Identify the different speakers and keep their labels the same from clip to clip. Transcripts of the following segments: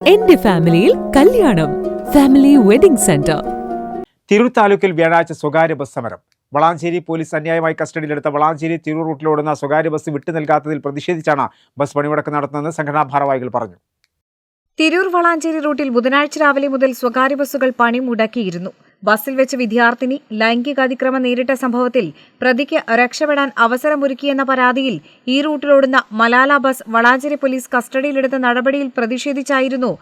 Speaker 1: എന്റെ ഫാമിലിയിൽ കല്യാണം. Family wedding centre.
Speaker 2: തിരൂർ താലൂക്കിൽ വ്യാഴാഴ്ച സ്വകാര്യ ബസ് സമരം. വളാഞ്ചേരി പോലീസ് അന്യായമായി കസ്റ്റഡിയിലെടുത്ത വളാഞ്ചേരി തിരൂർ റൂട്ടിലോടുന്ന സ്വകാര്യ ബസ് വിട്ടു നൽകാത്തതിൽ പ്രതിഷേധിച്ചാണ് ബസ് പണിമുടക്ക് നടത്തുന്നതെന്ന് സംഘടനാ ഭാരവാഹികൾ പറഞ്ഞു.
Speaker 3: തിരൂർ വളാഞ്ചേരി റൂട്ടിൽ ബുധനാഴ്ച രാവിലെ മുതൽ സ്വകാര്യ ബസ്സുകൾ പണിമുടക്കിയിരുന്നു. ബസ്സിൽ വെച്ച് വിദ്യാർത്ഥിനി ലൈംഗിക അതിക്രമം നേരിട്ട സംഭവത്തിൽ പ്രതിക്ക് രക്ഷപ്പെടാൻ അവസരമൊരുക്കിയെന്ന പരാതിയിൽ ഈ റൂട്ടിലോടുന്ന മലാല ബസ് വളാഞ്ചേരി പോലീസ് കസ്റ്റഡിയിലെടുത്ത നടപടിയിൽ പ്രതിഷേധിച്ചായിരുന്നു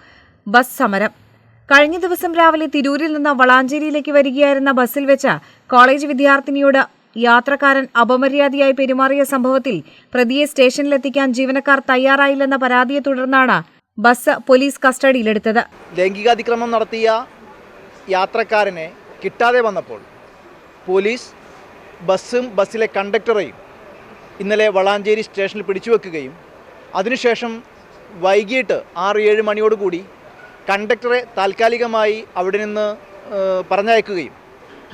Speaker 3: ബസ് സമരം. കഴിഞ്ഞ ദിവസം രാവിലെ തിരൂരിൽ നിന്ന് വളാഞ്ചേരിയിലേക്ക് വരികയായിരുന്ന ബസ്സിൽ വെച്ച കോളേജ് വിദ്യാർത്ഥിനിയോട് യാത്രക്കാരൻ അപമര്യാദയായി പെരുമാറിയ സംഭവത്തിൽ പ്രതിയെ സ്റ്റേഷനിലെത്തിക്കാൻ ജീവനക്കാർ തയ്യാറായില്ലെന്ന പരാതിയെ തുടർന്നാണ് ബസ് പോലീസ് കസ്റ്റഡിയിലെടുത്തത്.
Speaker 4: ലൈംഗികാതിക്രമം നടത്തിയ യാത്രക്കാരനെ കിട്ടാതെ വന്നപ്പോൾ പോലീസ് ബസ്സും ബസ്സിലെ കണ്ടക്ടറെയും ഇന്നലെ വളാഞ്ചേരി സ്റ്റേഷനിൽ പിടിച്ചു വെക്കുകയും അതിനുശേഷം വൈകിട്ട് ആറ് ഏഴ് മണിയോടുകൂടി കണ്ടക്ടറെ താൽക്കാലികമായി അവിടെ നിന്ന് പറഞ്ഞയക്കുകയും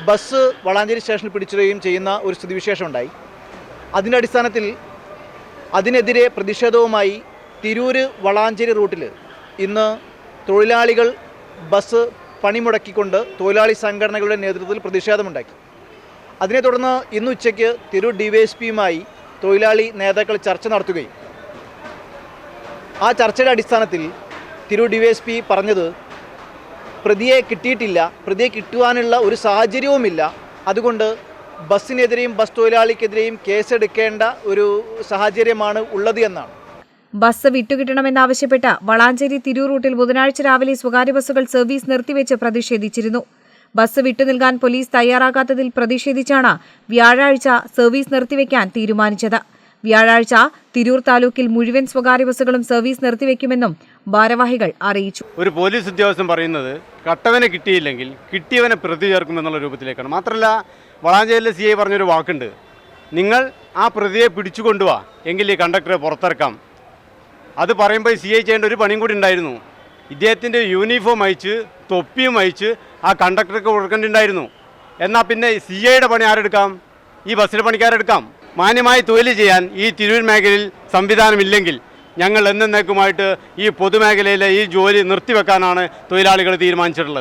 Speaker 4: ബസ് വളാഞ്ചേരി സ്റ്റേഷനിൽ പിടിച്ചിടുകയും ചെയ്യുന്ന ഒരു സ്ഥിതിവിശേഷം ഉണ്ടായി അതിന്റെ അടിസ്ഥാനത്തിൽ അതിനെതിരെ പ്രതിഷേധവുമായി തിരൂര് വളാഞ്ചേരി റൂട്ടിൽ ഇന്ന് തൊഴിലാളികൾ ബസ് പണിമുടക്കിക്കൊണ്ട് തൊഴിലാളി സംഘടനകളുടെ നേതൃത്വത്തിൽ പ്രതിഷേധമുണ്ടാക്കി. അതിനെ തുടർന്ന് ഇന്ന് ഉച്ചയ്ക്ക് തിരൂർ ഡിവൈഎസ്പിയുമായി തൊഴിലാളി നേതാക്കൾ ചർച്ച നടത്തുകയും ആ ചർച്ചയുടെ അടിസ്ഥാനത്തിൽ തിരു ഡിവൈഎസ്പി പറഞ്ഞത് പ്രതിയെ കിട്ടിയിട്ടില്ല പ്രതിയെ കിട്ടുവാനുള്ള ഒരു സാഹചര്യവുമില്ല. അതുകൊണ്ട് ബസ്സിനെതിരെയും ബസ് തൊഴിലാളിക്കെതിരെയും കേസെടുക്കേണ്ട ഒരു സാഹചര്യമാണ് ഉള്ളത് എന്നാണ്.
Speaker 3: ബസ് വിട്ടുകിട്ടണമെന്നാവശ്യപ്പെട്ട് വളാഞ്ചേരി തിരൂർ റൂട്ടിൽ ബുധനാഴ്ച രാവിലെ സ്വകാര്യ ബസ്സുകൾ സർവീസ് നിർത്തിവെച്ച് പ്രതിഷേധിച്ചിരുന്നു. ബസ് വിട്ടുനിൽക്കാൻ പോലീസ് തയ്യാറാകാത്തതിൽ പ്രതിഷേധിച്ചാണ് വ്യാഴാഴ്ച സർവീസ് നിർത്തിവെക്കാൻ തീരുമാനിച്ചത്. വ്യാഴാഴ്ച തിരൂർ താലൂക്കിൽ മുഴുവൻ സ്വകാര്യ ബസ്സുകളും സർവീസ് നിർത്തിവെക്കുമെന്നും ഭാരവാഹികൾ അറിയിച്ചു.
Speaker 5: ഒരു പോലീസ് ഉദ്യോഗസ്ഥൻ പറയുന്നത് കട്ടവനെ കിട്ടിയില്ലെങ്കിൽ കിട്ടിയവനെ പ്രതി ചേർക്കുമെന്നുള്ള രൂപത്തിലേക്കാണ്. മാത്രമല്ല വളാഞ്ചേരിയിലെ സി ഐ പറഞ്ഞൊരു വാക്കുണ്ട്. നിങ്ങൾ ആ പ്രതിയെ പിടിച്ചു കൊണ്ടുവാ എങ്കിൽ ഈ കണ്ടക്ടറെ പുറത്തിറക്കാം. അത് പറയുമ്പോൾ സി ഐ ചെയ്യേണ്ട ഒരു പണിയും കൂടി ഉണ്ടായിരുന്നു. ഇദ്ദേഹത്തിന്റെ യൂണിഫോം അയച്ച് തൊപ്പിയും അയച്ച് ആ കണ്ടക്ടർക്ക് കൊടുക്കേണ്ടിണ്ടായിരുന്നു. എന്നാൽ പിന്നെ സി ഐയുടെ പണി ആരെടുക്കാം? ഈ ബസ്സിലെ പണിക്കാരെടുക്കാം. മാന്യമായി തൊഴിൽ ചെയ്യാൻ ഈ തിരൂർ മേഖലയിൽ സംവിധാനമില്ലെങ്കിൽ ഞങ്ങൾ എന്നേക്കുമായിട്ട് ഈ പൊതുമേഖലയിലെ ഈ ജോലി നിർത്തിവെക്കാനാണ് തൊഴിലാളികൾ തീരുമാനിച്ചിട്ടുള്ളത്.